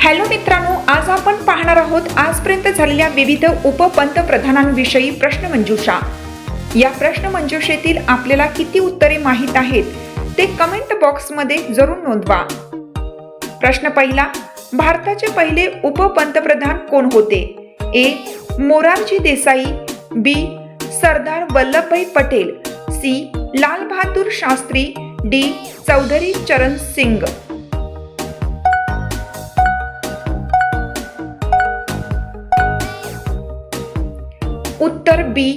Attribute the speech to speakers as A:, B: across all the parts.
A: Hello मित्रांनो आज आपण पाहणार आहोत आजपर्यंत झालेल्या विविध उपपंतप्रधानांविषयी प्रश्नमंजुषा या प्रश्नमंजुषेतील आपल्याला किती उत्तरे माहीत आहेत ते कमेंट बॉक्समध्ये जरूर नोंदवा. प्रश्न पहिला भारताचे पहिले उपपंतप्रधान कोण होते? A Morarji Desai B Sardar Vallabhbhai Patel C Lal Bahadur Shastri D Chaudhari Charan Singh. उत्तर बी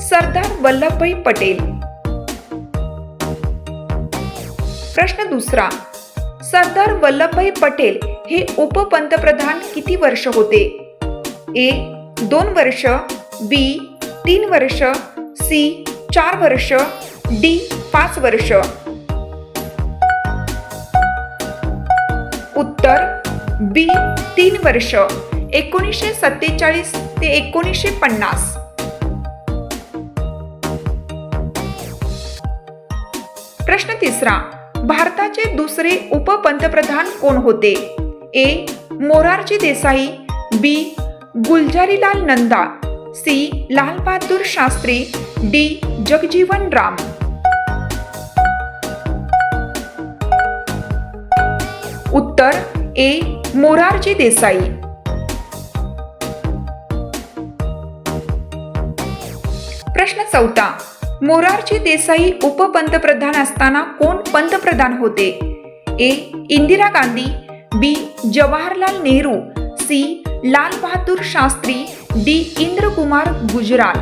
A: सरदार वल्लभभाई पटेल. प्रश्न दुसरा सरदार वल्लभभाई पटेल हे उपपंतप्रधान किती वर्ष होते? ए दोन वर्ष बी तीन वर्ष सी चार वर्ष डी पाच वर्ष. उत्तर बी तीन वर्ष एकोणीसशे सत्तेचाळीस ते एकोणीसशे पन्नास. प्रश्न तिसरा भारताचे दुसरे उपपंतप्रधान कोण होते? A Morarji Desai B Gulzarilal Nanda C Lalbahadur Shastri D Jagjivan Ram. उत्तर ए मोरारजी देसाई. प्रश्न चौथा मोरारजी देसाई उपपंतप्रधान असताना कोण पंतप्रधान होते? A. Indira Gandhi B. Jawaharlal Nehru C. Lal Bahadur Shastri D. Indrakumar Gujral.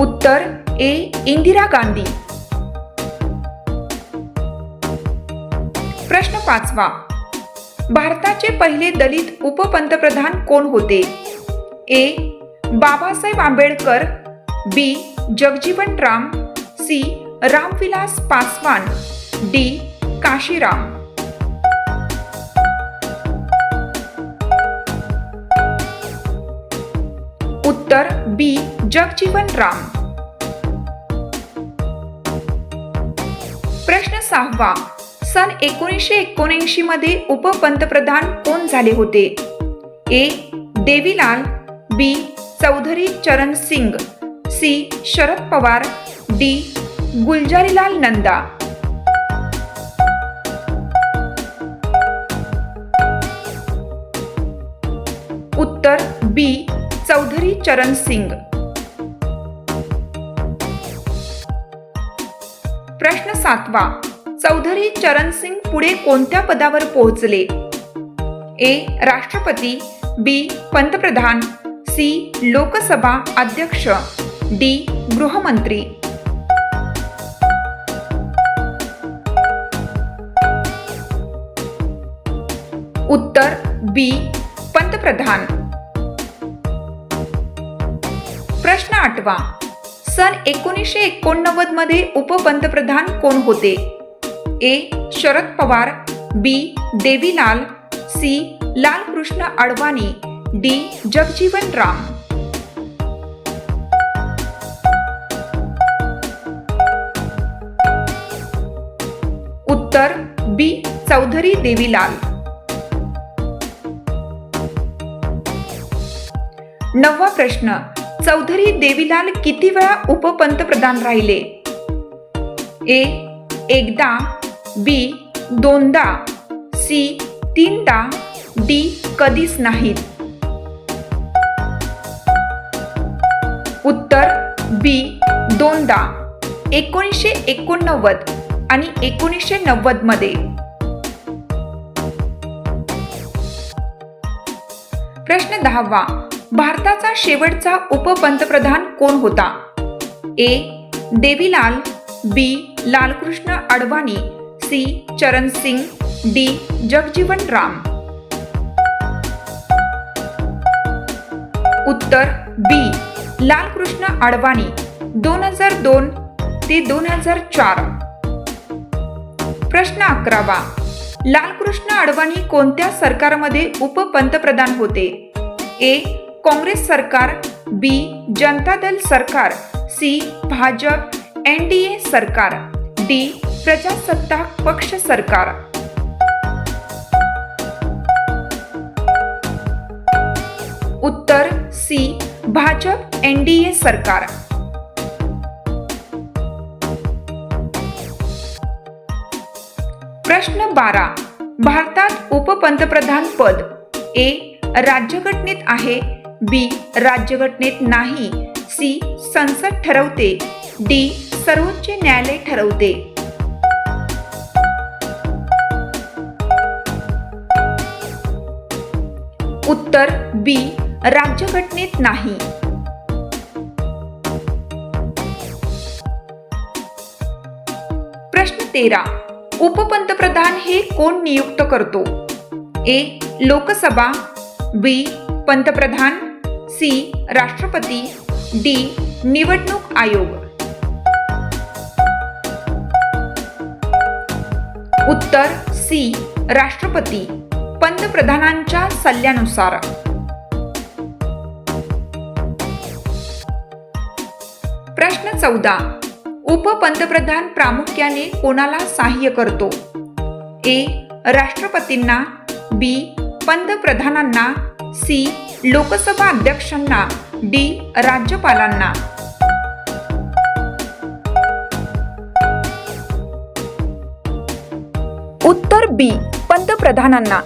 A: उत्तर ए. इंदिरा गांधी. प्रश्न पाचवा. भारताचे पहिले दलित उपपंतप्रधान कोण होते? A. Babasaheb Ambedkar B. Jagjivan Ram C. Ramvilas Paswan D. Kanshiram. उत्तर बी. जगजीवन राम. प्रश्न सहावा. सन एकोणीसशे एकोणऐंशी मध्ये उपपंतप्रधान कोण झाले होते? ए. Devilal B. Chaudhary Charan Singh C. Sharad Pawar D. Gulzarilal Nanda. उत्तर बी. चौधरी चरण सिंग. प्रश्न सातवा. चौधरी चरण सिंग पुढे कोणत्या पदावर पोहोचले? ए. राष्ट्रपती बी. पंतप्रधान सी. लोकसभा अध्यक्ष डी. गृहमंत्री. उत्तर बी. पंतप्रधान. प्रश्न आठवा. सन एकोणीसशे एकोणनव्वदमध्ये उपपंतप्रधान कोण होते? A. Sharad Pawar B. Devilal C. Lalkrishna Advani D. Jagjivan Ram. उत्तर बी. चौधरी देवीलाल. नववा प्रश्न चौधरी देवीलाल किती वेळा उपपंतप्रधान राहिले? ए. एकदा बी दोनदा सी तीनदा डी कधीच नाहीत. उत्तर बी दोनदा एकोणीसशे एकोणनव्वद आणि एकोणीसशे नव्वदमध्ये. प्रश्न दहावा भारताचा शेवटचा उपपंतप्रधान कोण होता? A. Devilal B. Lalkrishna Advani C. Charan Singh D. Jagjivan Ram. उत्तर बी. लालकृष्ण अडवाणी दोन हजार दोन ते दोन हजार चार. प्रश्न अकरावा. लालकृष्ण अडवाणी कोणत्या सरकारमध्ये उपपंतप्रधान होते? ए. काँग्रेस सरकार बी. जनता दल सरकार C. Bhajap N. D. A. सरकार डी. प्रजासत्ताक पक्ष सरकार. उत्तर सी भाजप एनडीए सरकार. प्रश्न बारा भारतात उपपंतप्रधान पद. ए राज्यघटनेत आहे. बी राज्यघटनेत नाही. सी संसद ठरवते. डी सर्वोच्च न्यायालय ठरवते. उत्तर बी, राज्यघटनेत नाही. प्रश्न तेरा, उपपंतप्रधान हे कोण नियुक्त करतो? ए, लोकसभा, बी, पंतप्रधान, सी, राष्ट्रपती, डी, निवडणूक आयोग. उत्तर सी, राष्ट्रपती. पंतप्रधानांच्या सल्ल्यानुसार. प्रश्न चौदा. उपपंतप्रधान प्रामुख्याने कोणाला सहाय्य करतो? ए. राष्ट्रपतींना. बी. पंतप्रधानांना. सी. लोकसभा अध्यक्षांना. डी. राज्यपालांना. उत्तर बी. पंतप्रधानांना.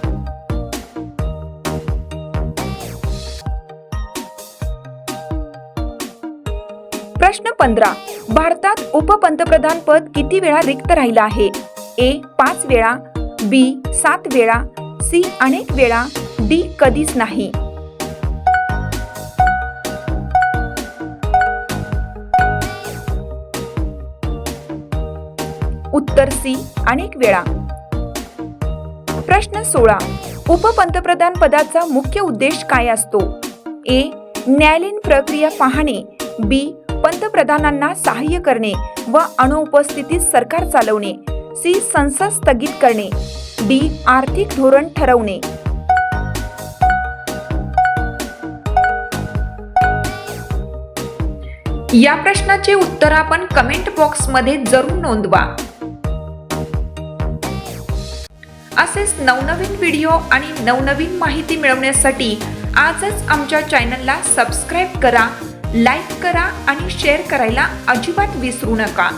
A: पंधरा. भारतात उपपंतप्रधान पद किती वेळा रिक्त राहिलं आहे? ए पाच वेळा बी सात वेळा सी अनेक वेळा डी कधीच नाही. उत्तर सी अनेक वेळा. प्रश्न सोळा. उपपंतप्रधान पदाचा मुख्य उद्देश काय असतो? ए न्यायालयीन प्रक्रिया पाहणे बी पंतप्रधानांना सहाय्य करणे व अनुपस्थितीत सरकार चालवणे. सी संसद स्थगित करणे. डी आर्थिक धोरण ठरवणे. या प्रश्नाचे उत्तर आपण कमेंट बॉक्समध्ये जरूर नोंदवा. असेच नवनवीन व्हिडिओ आणि नवनवीन माहिती मिळवण्यासाठी आजच आमच्या चॅनलला सबस्क्राईब करा. लाईक करा आणि शेअर करायला अजिबात विसरू नका.